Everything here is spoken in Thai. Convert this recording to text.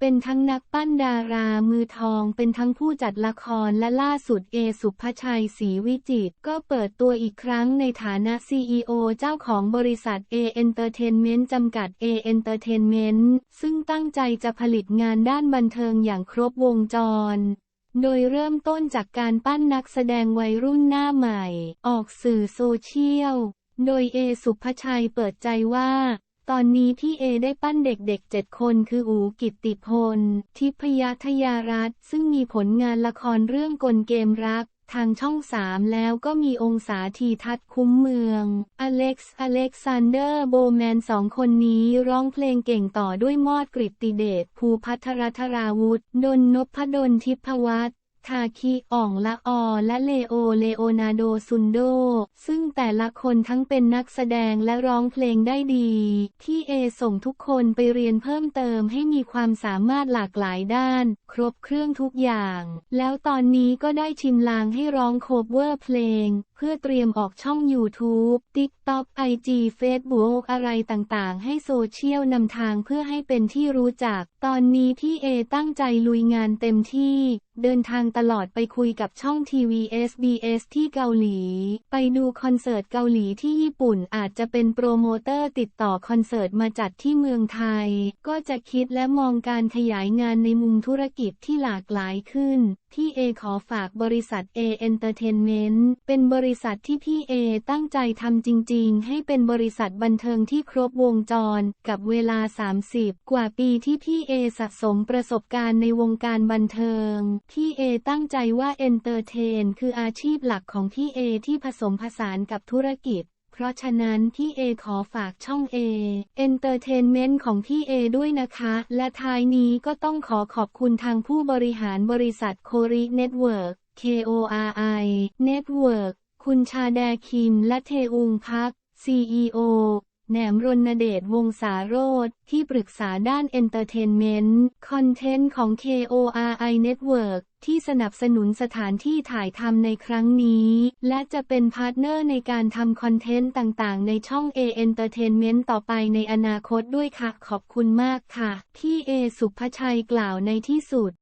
เป็นทั้งนักปั้นดารามือทอง เป็นทั้งผู้จัดละครและล่าสุดเอสุภชัยศรีวิจิตรก็เปิดตัวอีกครั้งในฐานะ CEO เจ้าของบริษัท A Entertainment จำกัด A Entertainment ซึ่งตั้งใจจะผลิตงานด้านบันเทิงอย่างครบวงจรโดยเริ่มต้นจากการปั้นนักแสดงวัยรุ่นหน้าใหม่ ออกสื่อโซเชียล โดยเอสุภชัยเปิดใจว่า ตอนนี้พี่เอได้ปั้นเด็กๆเจ็ดคนคืออูกิตติพล ทิพยทยารัตซึ่งมีผลงานละครเรื่องกลเกมรัก ทางช่องสามแล้วก็มีองศาทีทัศน์คุ้มเมือง อเล็กซ์ อเล็กซานเดอร์ โบแมนสองคนนี้ร้องเพลงเก่งต่อด้วยมอดกริตติเดชภูพัทรธราวุธดนนพดลทิพวัฒน์ ทาคิ อ่องละออ และเลโอ เลโอนาโด ซุนโด ซึ่งแต่ละคนทั้งเป็นนักแสดงและร้องเพลงได้ดี ที่เอส่งทุกคนไปเรียนเพิ่มเติมให้มีความสามารถหลากหลายด้าน ครบเครื่องทุกอย่าง แล้วตอนนี้ก็ได้ชิมลางให้ร้องโคเวอร์เพลง เพื่อเตรียมออกช่อง YouTube TikTok IG Facebook อะไรต่างๆ ให้โซเชียลนำทางเพื่อให้เป็นที่รู้จัก ตอนนี้พี่เอตั้งใจลุยงานเต็มที่ เดินทางตลอดไปคุยกับช่องทีวี SBS ที่เกาหลี ไปดูคอนเสิร์ตเกาหลีที่ญี่ปุ่นอาจจะเป็นโปรโมเตอร์ติดต่อคอนเสิร์ตมาจัดที่เมืองไทย ก็จะคิดและมองการขยายงานในมุมธุรกิจที่หลากหลายขึ้นที่เอขอฝากบริษัท A Entertainment เป็นบริษัทที่พี่เอตั้งใจทำจริง ๆ ให้เป็นบริษัทบันเทิงที่ครบวงจร กับเวลา 30 กว่าปีที่พี่เอสะสมประสบการณ์ในวงการบันเทิง พี่เอตั้งใจว่าเอนเตอร์เทนคืออาชีพหลักของพี่เอที่ผสมผสานกับธุรกิจ เพราะฉะนั้นพี่เอขอฝากช่อง A Entertainment ของพี่เอด้วยนะคะ และท้ายนี้ก็ต้องขอขอบคุณทางผู้บริหารบริษัทโคริเน็ตเวิร์ก KORI Network คุณชาแดคิมและเทอุงพัก CEO แหนมรณเดชวงศาโรธที่ปรึกษาด้านเอนเตอร์เทนเมนต์คอนเทนต์ของ KORI Network ที่สนับสนุนสถานที่ถ่ายทำในครั้งนี้ และจะเป็นพาร์ทเนอร์ในการทำคอนเทนต์ต่างๆ ในช่อง A Entertainment ต่อไปในอนาคตด้วยค่ะ ขอบคุณมากค่ะ ที่เอสุภชัยกล่าวในที่สุด